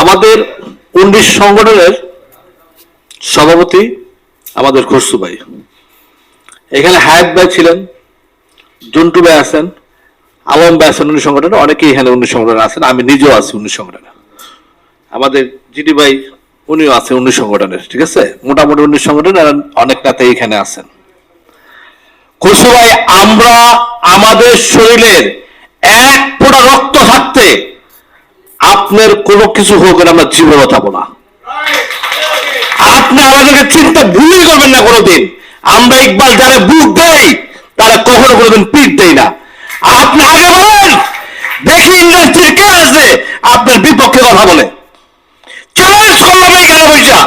আমাদের উনিশ সংগঠনের সভাপতি আমাদের খসরু ভাই। এখানে হায়াত ভাই ছিলেন, জন্টু ভাই আছেন আলম ভাই আছেন উনিশ সংগঠনে, অনেকেই এখানে উনিশ সংগঠনে আছেন, আমি নিজেও আছি উনিশ সংগঠনে। আমাদের জিডি ভাই, উনিও আছেন উনিশ সংগঠনের, ঠিক আছে? মোটামুটি উনিশ সংগঠনের অনেক নেতা এখানে আছেন। খসরু ভাই, আমরা আমাদের শরীরের এক ফোঁটা রক্ত থাকতে আপনার কোনো কিছু হোক আমরা জীবনে বাঁচাবো না। আপনি আমাদেরকে চিন্তা ভুলই করবেন না কোনোদিন। আমরা ইকবাল যারা বুক দেই, তারা কখনো কোনোদিন পিঠ দেই না। আপনি আগে বলেন, দেখি ইন্ডাস্ট্রির কে আছে, আপনার বিপক্ষে কথা বলে। চ্যালেঞ্জ করলাম এখানে বৈশা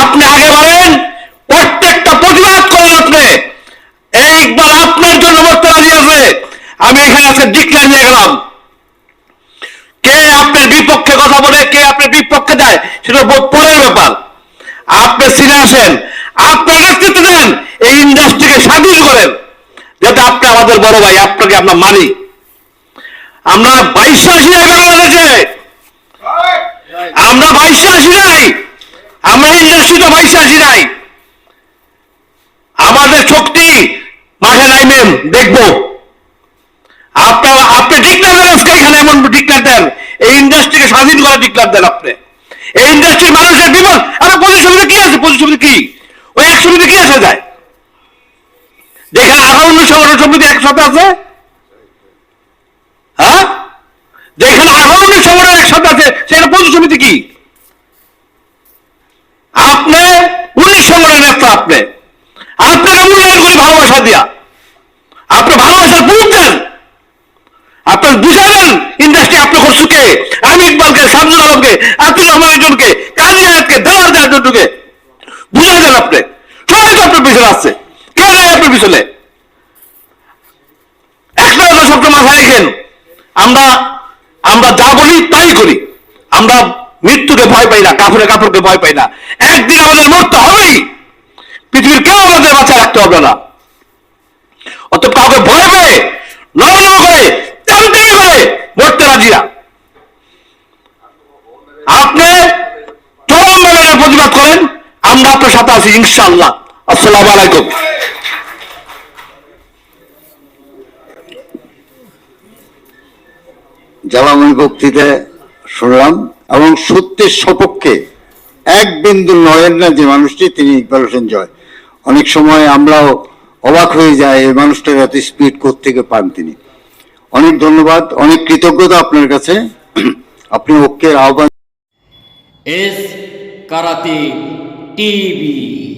আপনি আগে বলেন, প্রত্যেকটা প্রতিবাদ করেন আপনি। এই ইকবাল আপনার জন্য বসতে রাজি আছে। আমি এখানে আজকে ডিক্লার নিয়ে গেলাম। আপনার বিপক্ষে কথা বলে কে আপনার বিপক্ষে দেয় সেটা পরের ব্যাপার। আপনি ফিরে আসেন, আপনার নেতৃত্ব দেন, এই ইন্ডাস্ট্রিকে স্বাধীন করেন। যাতে আপনি আমাদের বড় ভাই, আপনাকে আমরা মানি। আমরা বাইশে আসি নাই বাংলাদেশে। আমরা বাইশে আসি নাই। আমরা ইন্ডাস্ট্রিতে বাইশে আসি নাই। আমাদের শক্তি মাঠে নাইবেন দেখব। আপনারা আপনি ডিক্লার দেন আজকে, এখানে এমন ডিক্লার দেন। এই ইন্ডাস্ট্রিকে স্বাধীন করার ডিক্লার দেন আপনি। এই ইন্ডাস্ট্রির মানুষের বিপদ আরে পজিশনে কি আছে? পজিশনে কি? ওই এক সমিতি কি আসা যায়? যেখানে আঠারো সংগঠন সমিতি একসাথে আছে? হ্যাঁ? যেখানে আঠারো সংগঠন একসাথে আছে, সেখানে পঁচিশ সমিতি কি আপনি উনিশ সংগঠনের নেতা আপনি আপনাকে মূল্যায়ন করি ভালোবাসা দিয়া আপনি ভালোবাসার প্রুফ দেন আপনার বুঝাবেন ইন্ডাস্ট্রি আপনি করছুকে আমি ইকবালকে আব্দুল রহমান একজনকে কাজী আয়াতকে, দেওয়ার দেওয়ার জন্যকে বুঝাই দেন আপনি। সবাই তো আপনার পিছনে আসছে কে নাই আপনার পিছনে? একটা কথা সবটা মাথায় আমরা আমরা যা বলি তাই করি। আমরা মৃত্যুকে ভয় পাই না কাপড়ে কাপড়কে ভয় পাই না। একদিন আমাদের মরতে হবেই। পৃথিবীর কেউ আমাদের বাঁচায় রাখতে হবে না। অত কাউকে ভয় পেয়ে নরম করে টানতে করে মরতে রাজি না আপনি চরম মেলার প্রতিবাদ করেন আমরা আপনার সাথে আছি ইনশাআল্লাহ। আসসালামু আলাইকুম। জ্বালাময় বক্তৃতা শুনলাম এবং সত্যের সপক্ষে এক বিন্দু নয়েন না যে মানুষটি তিনি ইকবাল হোসেন জয়। অনেক সময় আমরাও অবাক হয়ে যায় এই মানুষটার এত স্পিড থেকে পান তিনি। অনেক ধন্যবাদ অনেক কৃতজ্ঞতা আপনার কাছে। আপনি ঐক্যের আহ্বান এস কারাতে TV.